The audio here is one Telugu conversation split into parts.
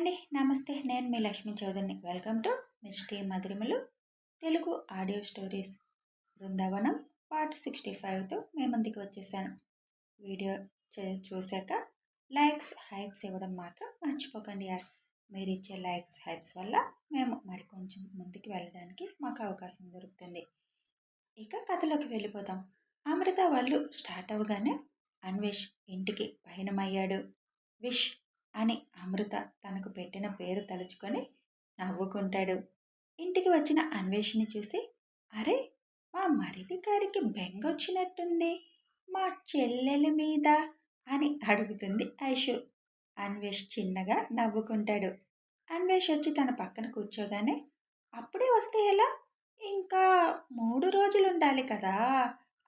అండి. నమస్తే నేను మీ Lakshmi చౌదరిని. Welcome to misty Madhurimalu Telugu audio stories. Brindavanam part sixty ఫైవ్తో మేము ముందుకు వచ్చేసాను. వీడియో చూశాక లైక్స్ హైప్స్ ఇవ్వడం మాత్రం మర్చిపోకండి యార్. మీరు ఇచ్చే లైక్స్ హైప్స్ వల్ల మేము మరి కొంచెం ముందుకు వెళ్ళడానికి మాకు అవకాశం దొరుకుతుంది. ఇక కథలోకి వెళ్ళిపోతాం అమృత వాళ్ళు స్టార్ట్ అవ్వగానే అన్వేష్ ఇంటికి పయనమయ్యాడు. విష్ అని అమృత తనకు పెట్టిన పేరు తలుచుకొని నవ్వుకుంటాడు. ఇంటికి వచ్చిన అన్వేషిని చూసి అరే మా మరిది గారికి బెంగొచ్చినట్టుంది మా చెల్లెల మీద అని అడుగుతుంది ఐషు. అన్వేష్ చిన్నగా నవ్వుకుంటాడు. అన్వేష్ వచ్చి తన పక్కన కూర్చోగానే అప్పుడే వస్తే ఎలా? ఇంకా మూడు రోజులు ఉండాలి కదా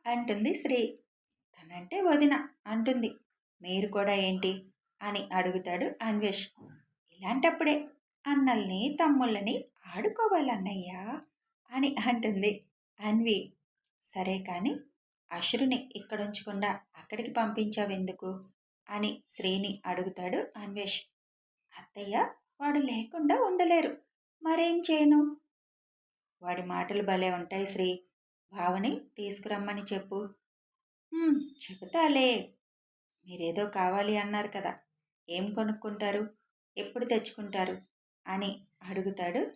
అంటుంది శ్రీ. తనంటే వదిన అంటుంది. మీరు కూడా ఏంటి? అని అడుగుతాడు అన్వేష్. ఇలాంటప్పుడే అన్నల్ని తమ్ముళ్ళని ఆడుకోవాలన్నయ్యా అని అంటుంది అన్వి. సరే కానీ అశ్రుని ఇక్కడుంచకుండా అక్కడికి పంపించావెందుకు? అని శ్రీని అడుగుతాడు అన్వేష్. అత్తయ్య వాడు లేకుండా ఉండలేరు. మరేం చేయను? వాడి మాటలు భలే ఉంటాయి శ్రీ. భావని తీసుకురమ్మని చెప్పు. చెబుతాలే. మీరేదో కావాలి అన్నారు కదా. ఏం కొనుక్కుంటారు? ఎప్పుడు తెచ్చుకుంటారు? అని అడుగుతాడు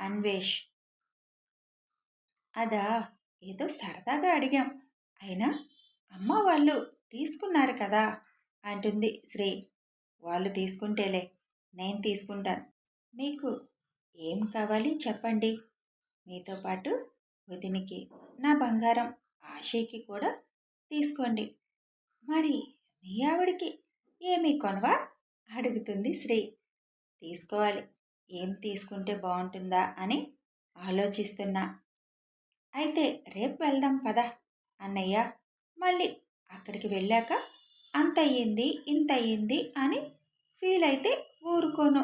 అన్వేష్. అదా ఏదో సరదాగా అడిగాం. అయినా అమ్మ వాళ్ళు తీసుకున్నారు కదా అంటుంది శ్రీ. వాళ్ళు తీసుకుంటేలే నేను తీసుకుంటాను. మీకు ఏం కావాలి చెప్పండి. మీతో పాటు వదినికి నా బంగారం ఆశీకి కూడా తీసుకోండి. మరి మీ ఆవిడికి ఏమీ కొనవా? అడుగుతుంది శ్రీ. తీసుకోవాలి. ఏం తీసుకుంటే బాగుంటుందా? అని ఆలోచిస్తున్నా. అయితే రేపు వెళ్దాం పద అన్నయ్య. మళ్ళీ అక్కడికి వెళ్ళాక అంత అయ్యింది ఇంత అయ్యింది అని ఫీల్ అయితే ఊరుకోను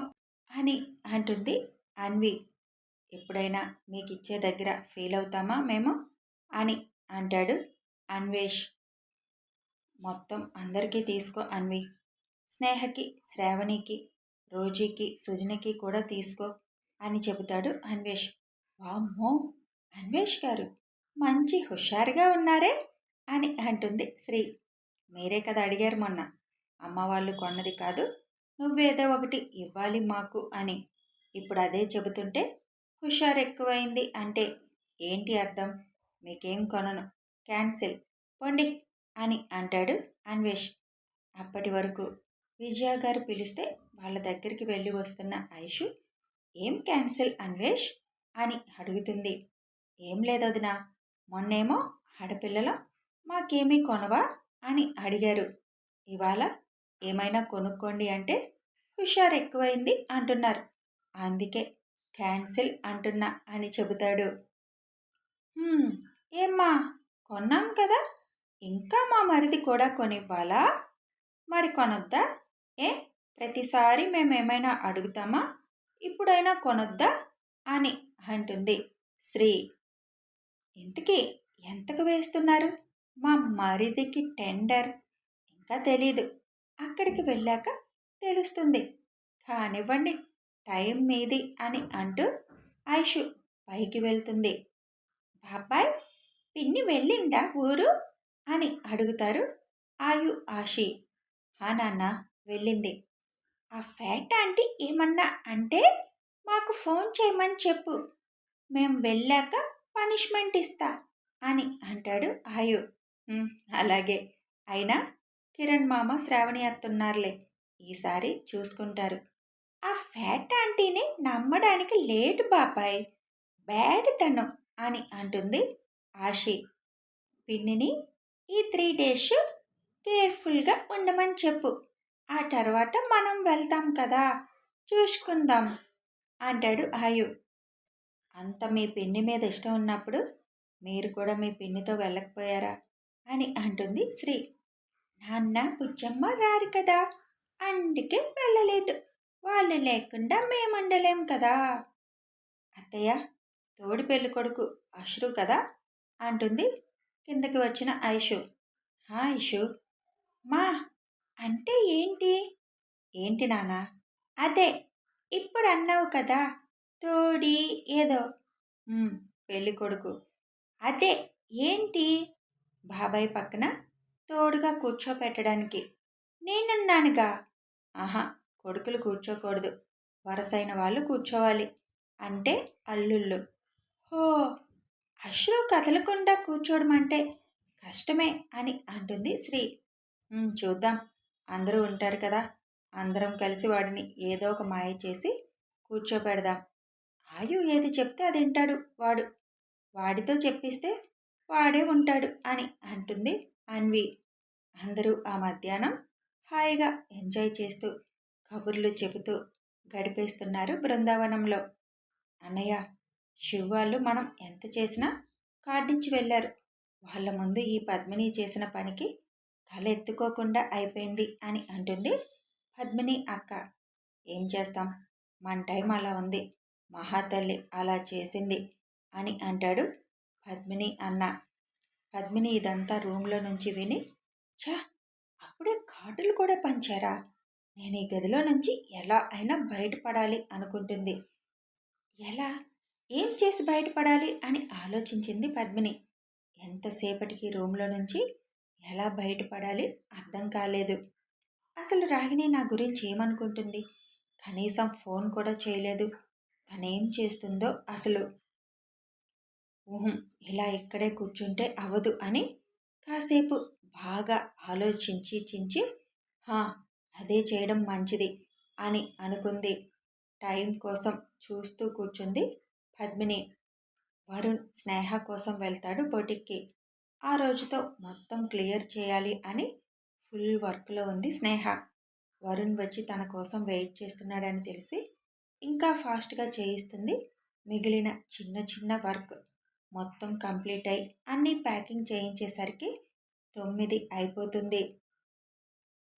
అని అంటుంది అన్వి. ఎప్పుడైనా మీకు ఇచ్చే దగ్గర ఫీల్ అవుతామా మేము? అని అంటాడు అన్వేష్. మొత్తం అందరికీ తీసుకో అన్వి. స్నేహకి శ్రావణికి రోజీకి సుజనికి కూడా తీసుకో అని చెబుతాడు అన్వేష్. వామ్మో! అన్వేష్ గారు మంచి హుషారుగా ఉన్నారే అని అంటుంది శ్రీ. మీరే కదా అడిగారు మొన్న. అమ్మ వాళ్ళు కొన్నది కాదు నువ్వేదో ఒకటి ఇవ్వాలి మాకు అని. ఇప్పుడు అదే చెబుతుంటే హుషారు ఎక్కువైంది అంటే ఏంటి అర్థం? మీకేం కొనను క్యాన్సిల్ పొండి అని అంటాడు అన్వేష్. అప్పటి వరకు విజయ గారు పిలిస్తే వాళ్ళ దగ్గరికి వెళ్ళి వస్తున్న ఐషు ఏం క్యాన్సిల్ అన్వేష్? అని అడుగుతుంది. ఏం లేదొదినా మొన్నేమో ఆడపిల్లలు మాకేమీ కొనవా? అని అడిగారు. ఇవాళ ఏమైనా కొనుక్కోండి అంటే హుషారు ఎక్కువైంది అంటున్నారు. అందుకే క్యాన్సిల్ అంటున్నా అని చెబుతాడు. ఏమ్మా కొన్నాం కదా ఇంకా మా మరిది కూడా కొనివ్వాలా? మరి కొనొద్దా? ఏ? ప్రతిసారి మేమేమైనా అడుగుతామా? ఇప్పుడైనా కొనొద్దా? అని అంటుంది. శ్రీ ఇంతకీ ఎంతకు వేస్తున్నారు? మా మరిదికి టెండర్. ఇంకా తెలీదు. అక్కడికి వెళ్ళాక తెలుస్తుంది. కానివ్వండి టైం మీది అని అంటూ ఐషు పైకి వెళ్తుంది. బాబాయ్ పిన్ని వెళ్ళిందా ఊరు? అని అడుగుతారు ఆయు ఆషి హా నాన్న వెళ్ళింది. ఆ ఫ్యాట్ ఆంటీ ఏమన్నా అంటే మాకు ఫోన్ చేయమని చెప్పు. మేం వెళ్ళాక పనిష్మెంట్ ఇస్తా అని అంటాడు ఆయు అలాగే. అయినా కిరణ్ మామ శ్రావణి అత్తున్నారులే. ఈసారి చూసుకుంటారు. ఆ ఫ్యాట్ ఆంటీని నమ్మడానికి లేట్ బాబాయ్. బ్యాడ్ తను అని అంటుంది ఆషి పిన్నిని ఈ త్రీ డేస్ కేర్ఫుల్గా ఉండమని చెప్పు. ఆ తర్వాత మనం వెళ్తాం కదా చూసుకుందాం అంటాడు ఆయు. అంత మీ పిన్ని మీద ఇష్టం ఉన్నప్పుడు మీరు కూడా మీ పిన్నితో వెళ్ళకపోయారా అని అంటుంది శ్రీ. నాన్న పుచ్చమ్మ రారు కదా అందుకే వెళ్ళలేదు. వాళ్ళు లేకుండా మేము ఉండలేం కదా. అత్తయ్య తోడి పెళ్ళి కొడుకు అశ్రు కదా అంటుంది కిందకి వచ్చిన ఐషు. హా ఇషు మా అంటే ఏంటి? ఏంటి నానా అదే ఇప్పుడు అన్నావు కదా తోడి ఏదో పెళ్ళి కొడుకు. అదే ఏంటి? బాబాయ్ పక్కన తోడుగా కూర్చోపెట్టడానికి. నేనున్నానుగా. ఆహా కొడుకులు కూర్చోకూడదు. వరసైన వాళ్ళు కూర్చోవాలి. అంటే అల్లుళ్ళు. హో అశ్రు కదలకుండా కూర్చోడమంటే కష్టమే అని అంటుంది శ్రీ. చూద్దాం. అందరూ ఉంటారు కదా! అందరం కలిసి వాడిని ఏదో ఒక మాయ చేసి కూర్చోపెడదాం. ఆయు ఏది చెప్తే అది వింటాడు వాడు. వాడితో చెప్పిస్తే వాడే ఉంటాడు అని అంటుంది అన్వి. అందరూ ఆ మధ్యాహ్నం హాయిగా ఎంజాయ్ చేస్తూ కబుర్లు చెబుతూ గడిపేస్తున్నారు బృందావనంలో. అన్నయ్య శివ్ వాళ్ళు మనం ఎంత చేసినా కార్డిచ్చి వెళ్ళారు. వాళ్ళ ముందు ఈ పద్మిని చేసిన పనికి తలెత్తుకోకుండా అయిపోయింది అని అంటుంది పద్మిని అక్క. ఏం చేస్తాం? మన టైం అలా ఉంది. మహాతల్లి అలా చేసింది అని అంటాడు పద్మిని అన్న. పద్మిని ఇదంతా రూమ్లో నుంచి విని ఛా! అప్పుడే కార్డులు కూడా పంచారా? నేను ఈ గదిలో నుంచి ఎలా అయినా బయటపడాలి అనుకుంటుంది. ఎలా? ఏం చేసి బయటపడాలి అని ఆలోచించింది పద్మిని. ఎంతసేపటికి రూమ్లో నుంచి ఎలా బయటపడాలి అర్థం కాలేదు. అసలు రాగిణి నా గురించి ఏమనుకుంటుంది? కనీసం ఫోన్ కూడా చేయలేదు. తనేం చేస్తుందో అసలు. ఊహం ఇలా ఇక్కడే కూర్చుంటే అవ్వదు అని కాసేపు బాగా ఆలోచించి చించి హా అదే చేయడం మంచిది అని అనుకుంది. టైం కోసం చూస్తూ కూర్చుంది పద్మిని. వరుణ్ స్నేహ కోసం వెళ్తాడు బొటిక్కి. ఆ రోజుతో మొత్తం క్లియర్ చేయాలి అని ఫుల్ వర్క్లో ఉంది స్నేహ. వరుణ్ వచ్చి తన కోసం వెయిట్ చేస్తున్నాడని తెలిసి ఇంకా ఫాస్ట్గా చేయిస్తుంది మిగిలిన చిన్న చిన్న వర్క్. మొత్తం కంప్లీట్ అయి అన్నీ ప్యాకింగ్ చేయించేసరికి తొమ్మిది అయిపోతుంది.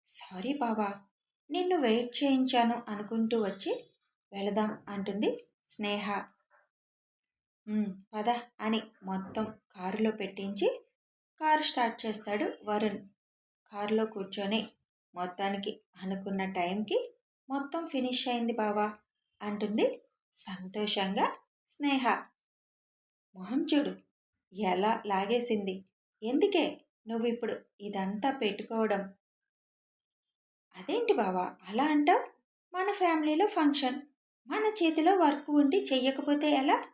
సారీ బావా నిన్ను వెయిట్ చేయించాను అనుకుంటూ వచ్చి వెళదాం అంటుంది స్నేహ. పద అని మొత్తం కారులో పెట్టించి కారు స్టార్ట్ చేస్తాడు వరుణ్. కారులో కూర్చొని మొత్తానికి అనుకున్న టైంకి మొత్తం ఫినిష్ అయింది బావా అంటుంది సంతోషంగా స్నేహ. మొహం చూడు ఎలా లాగేసింది. ఎందుకే నువ్వు ఇప్పుడు ఇదంతా పెట్టుకోవడం? అదేంటి బావా అలా అంటావు? మన ఫ్యామిలీలో ఫంక్షన్ మన చేతిలో వర్క్ ఉండి చెయ్యకపోతే ఎలా?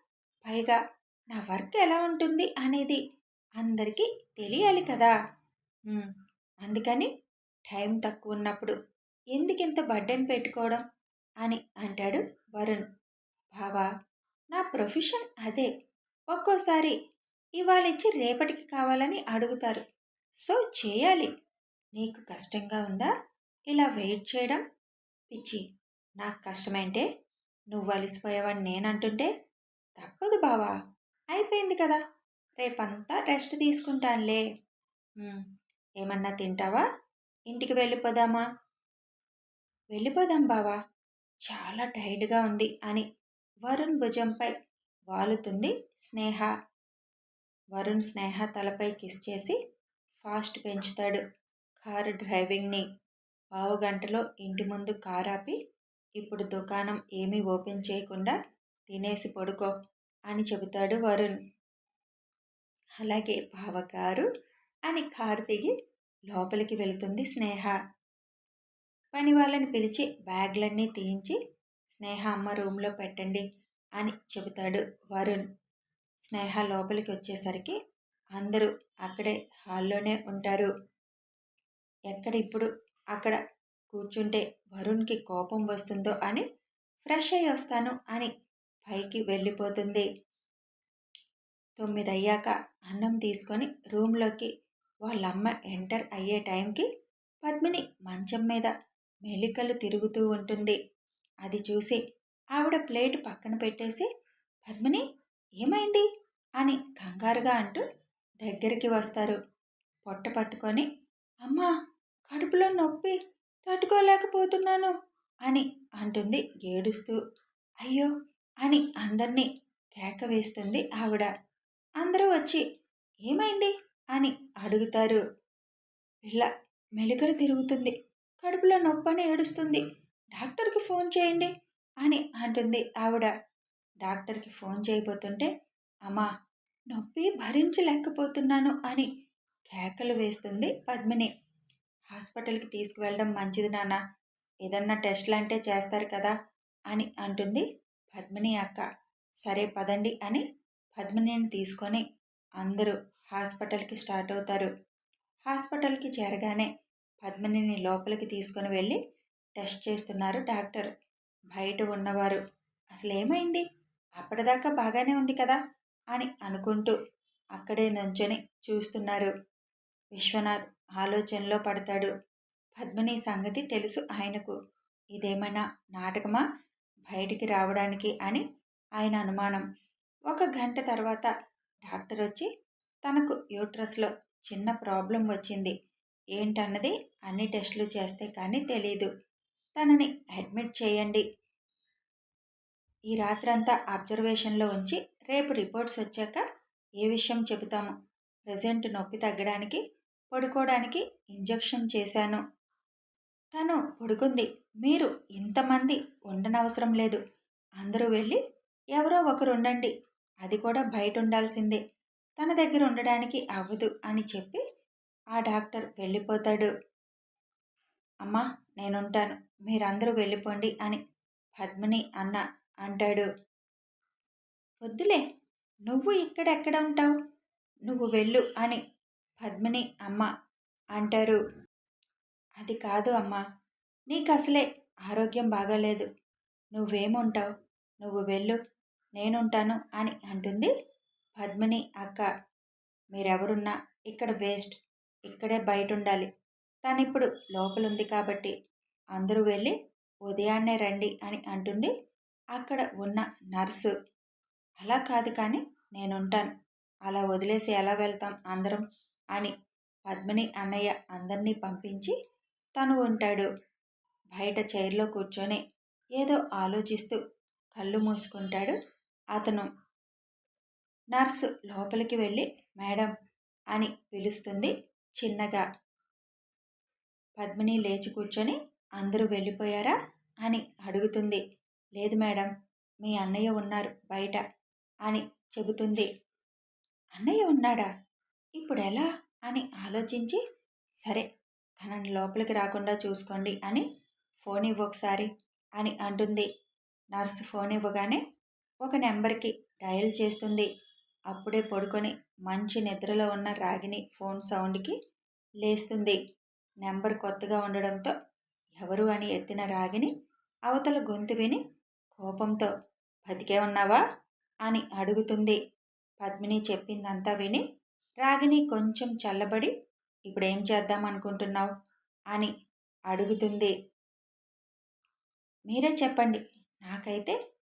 పైగా నా వర్క్ ఎలా ఉంటుంది అనేది అందరికీ తెలియాలి కదా! అందుకని టైం తక్కువ ఉన్నప్పుడు ఎందుకింత బర్డెన్ పెట్టుకోవడం అని అంటాడు వరుణ్. బావా నా ప్రొఫెషన్ అదే. ఒక్కోసారి ఇవాళ ఇచ్చి రేపటికి కావాలని అడుగుతారు. సో చేయాలి. నీకు కష్టంగా ఉందా? ఇలా వెయిట్ చేయడం? పిచ్చి. నాకు కష్టమైంటే నువ్వు అలిసిపోయావని నేనంటుంటే తప్పదు బావా. అయిపోయింది కదా! రేపంతా రెస్ట్ తీసుకుంటానులే. ఏమన్నా తింటావా? ఇంటికి వెళ్ళిపోదామా? వెళ్ళిపోదాం బావా. చాలా టైర్డ్గా ఉంది అని వరుణ్ భుజంపై వాలుతుంది స్నేహ. వరుణ్ స్నేహ తలపై కిస్ చేసి ఫాస్ట్ పెంచుతాడు. కారు డ్రైవింగ్ని పావు గంటలో ఇంటి ముందు కారు ఆపి ఇప్పుడు దుకాణం ఏమీ ఓపెన్ చేయకుండా తినేసి పడుకో అని చెబుతాడు వరుణ్. అలాగే బావగారు అని కారు దిగి లోపలికి వెళుతుంది స్నేహ. పని వాళ్ళని పిలిచి బ్యాగ్లన్నీ తీయించి స్నేహ అమ్మ రూమ్లో పెట్టండి అని చెబుతాడు వరుణ్. స్నేహ లోపలికి వచ్చేసరికి అందరూ అక్కడే హాల్లోనే ఉంటారు. ఎక్కడ ఇప్పుడు అక్కడ కూర్చుంటే వరుణ్కి కోపం వస్తుందో అని ఫ్రెష్ అయ్యి వస్తాను అని పైకి వెళ్ళిపోతుంది. తొమ్మిది అయ్యాక అన్నం తీసుకొని రూమ్లోకి వాళ్ళమ్మ ఎంటర్ అయ్యే టైంకి పద్మిని మంచం మీద మెలికలు తిరుగుతూ ఉంటుంది. అది చూసి ఆవిడ ప్లేట్ పక్కన పెట్టేసి పద్మిని ఏమైంది? అని కంగారుగా అంటూ దగ్గరికి వస్తారు. పొట్ట పట్టుకొని అమ్మా కడుపులో నొప్పి తట్టుకోలేకపోతున్నాను అని అంటుంది ఏడుస్తూ. అయ్యో అని అందరినీ కేక వేస్తుంది ఆవిడ. అందరూ వచ్చి ఏమైంది? అని అడుగుతారు. పిల్ల మెలికలు తిరుగుతుంది. కడుపులో నొప్పని ఏడుస్తుంది. డాక్టర్కి ఫోన్ చేయండి అని అంటుంది ఆవిడ. డాక్టర్కి ఫోన్ చేయబోతుంటే అమ్మా నొప్పి భరించలేకపోతున్నాను అని కేకలు వేస్తుంది పద్మిని. హాస్పిటల్కి తీసుకువెళ్ళడం మంచిది నాన్న. ఏదన్నా టెస్ట్లు అంటే చేస్తారు కదా అని అంటుంది పద్మిని అక్క. సరే పదండి అని పద్మినిని తీసుకొని అందరూ హాస్పిటల్కి స్టార్ట్ అవుతారు. హాస్పిటల్కి చేరగానే పద్మినిని లోపలికి తీసుకొని వెళ్ళి టెస్ట్ చేస్తున్నారు డాక్టర్. బయట ఉన్నవారు అసలు ఏమైంది అప్పటిదాకా బాగానే ఉంది కదా? అని అనుకుంటూ అక్కడే నుంచొని చూస్తున్నారు. విశ్వనాథ్ ఆలోచనలో పడతాడు. పద్మిని సంగతి తెలుసు ఆయనకు. ఇదేమైనా నాటకమా? బయటికి రావడానికి అని ఆయన అనుమానం. ఒక గంట తర్వాత డాక్టర్ వచ్చి తనకు యూట్రస్లో చిన్న ప్రాబ్లం వచ్చింది. ఏంటన్నది అన్ని టెస్టులు చేస్తే కానీ తెలీదు. తనని అడ్మిట్ చేయండి. ఈ రాత్రంతా అబ్జర్వేషన్లో ఉంచి రేపు రిపోర్ట్స్ వచ్చాక ఏ విషయం చెబుతాము? ప్రజెంట్ నొప్పి తగ్గడానికి పడుకోవడానికి ఇంజెక్షన్ చేశాను. తను పడుకుంది. మీరు ఇంతమంది ఉండనవసరం లేదు. అందరూ వెళ్ళి ఎవరో ఒకరు ఉండండి. అది కూడా బయట ఉండాల్సిందే తన దగ్గర ఉండడానికి అవ్వదు అని చెప్పి ఆ డాక్టర్ వెళ్ళిపోతాడు. అమ్మా నేనుంటాను. మీరందరూ వెళ్ళిపోండి అని పద్మిని అన్న అంటాడు. వద్దులే నువ్వు ఇక్కడెక్కడ ఉంటావు? నువ్వు వెళ్ళు అని పద్మిని అమ్మ అంటారు. అది కాదు అమ్మా నీకు అసలే ఆరోగ్యం బాగాలేదు. నువ్వేముంటావు? నువ్వు వెళ్ళు. నేనుంటాను అని అంటుంది పద్మిని అక్క. మీరెవరున్నా ఇక్కడ వేస్ట్. ఇక్కడే బయట ఉండాలి తనిప్పుడు లోపలుంది కాబట్టి అందరూ వెళ్ళి ఉదయాన్నే రండి అని అంటుంది అక్కడ ఉన్న నర్సు. అలా కాదు కానీ నేనుంటాను. అలా వదిలేసి ఎలా వెళ్తాం అందరం అని పద్మిని అన్నయ్య అందరినీ పంపించి తను ఉంటాడు. బయట చైర్లో కూర్చొని ఏదో ఆలోచిస్తూ కళ్ళు మూసుకుంటాడు అతను నర్సు లోపలికి వెళ్ళి మేడం అని పిలుస్తుంది చిన్నగా. పద్మిని లేచి కూర్చొని అందరూ వెళ్ళిపోయారా? అని అడుగుతుంది. లేదు మేడం మీ అన్నయ్య ఉన్నారు బయట అని చెబుతుంది. అన్నయ్య ఉన్నాడా? ఇప్పుడు ఎలా? అని ఆలోచించి సరే తనని లోపలికి రాకుండా చూసుకోండి అని ఫోన్ ఇవ్వొకసారి అని అంటుంది. నర్సు ఫోన్ ఇవ్వగానే ఒక నెంబర్కి డయల్ చేస్తుంది. అప్పుడే పడుకొని మంచి నిద్రలో ఉన్న రాగిని ఫోన్ సౌండ్కి లేస్తుంది. నెంబర్ కొత్తగా ఉండడంతో ఎవరు అని ఎత్తిన రాగిని అవతల గొంతు విని కోపంతో బతికే ఉన్నావా? అని అడుగుతుంది. పద్మిని చెప్పిందంతా విని రాగిని కొంచెం చల్లబడి ఇప్పుడేం చేద్దాం అనుకుంటున్నావు? అని అడుగుతుంది. మీరే చెప్పండి. నాకైతే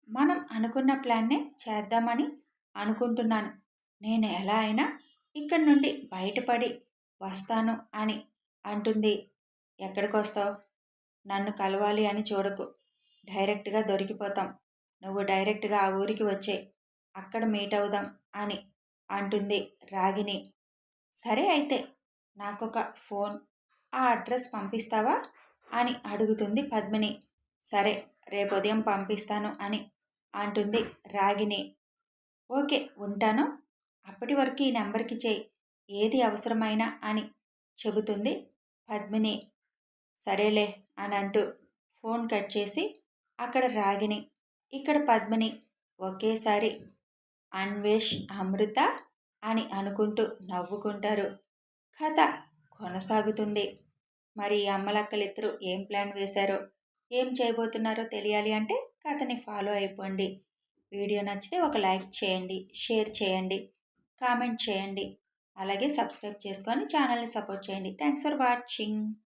మనం అనుకున్న ప్లాన్నే చేద్దామని అనుకుంటున్నాను. నేను ఎలా అయినా ఇక్కడి నుండి బయటపడి వస్తాను అని అంటుంది. ఎక్కడికి వస్తావు నన్ను కలవాలి అని చూడకు. డైరెక్ట్గా దొరికిపోతాం. నువ్వు డైరెక్ట్గా ఆ ఊరికి వచ్చే అక్కడ మీట్ అవుదాం అని అంటుంది రాగిని సరే అయితే నాకొక ఫోన్ ఆ అడ్రస్ పంపిస్తావా? అని అడుగుతుంది పద్మిని. సరే రేపు ఉదయం పంపిస్తాను అని అంటుంది రాగిణి. ఓకే ఉంటాను. అప్పటి వరకు ఈ నెంబర్కి చేయి. ఏది అవసరమైనా అని చెబుతుంది పద్మిని. సరేలే అని అంటూ ఫోన్ కట్ చేసి అక్కడ రాగిణి ఇక్కడ పద్మిని ఒకేసారి అన్వేష్ అమృత అని అనుకుంటూ నవ్వుకుంటారు. కథ కొనసాగుతుంది. మరి అమ్మలక్కలిద్దరూ ఏం ప్లాన్ వేశారో ఏం చేయబోతున్నారో తెలియాలి అంటే కథని ఫాలో అయిపోండి. వీడియో నచ్చితే ఒక లైక్ చేయండి షేర్ చేయండి కామెంట్ చేయండి. అలాగే సబ్స్క్రైబ్ చేసుకొని ఛానల్ని సపోర్ట్ చేయండి. Thanks for watching.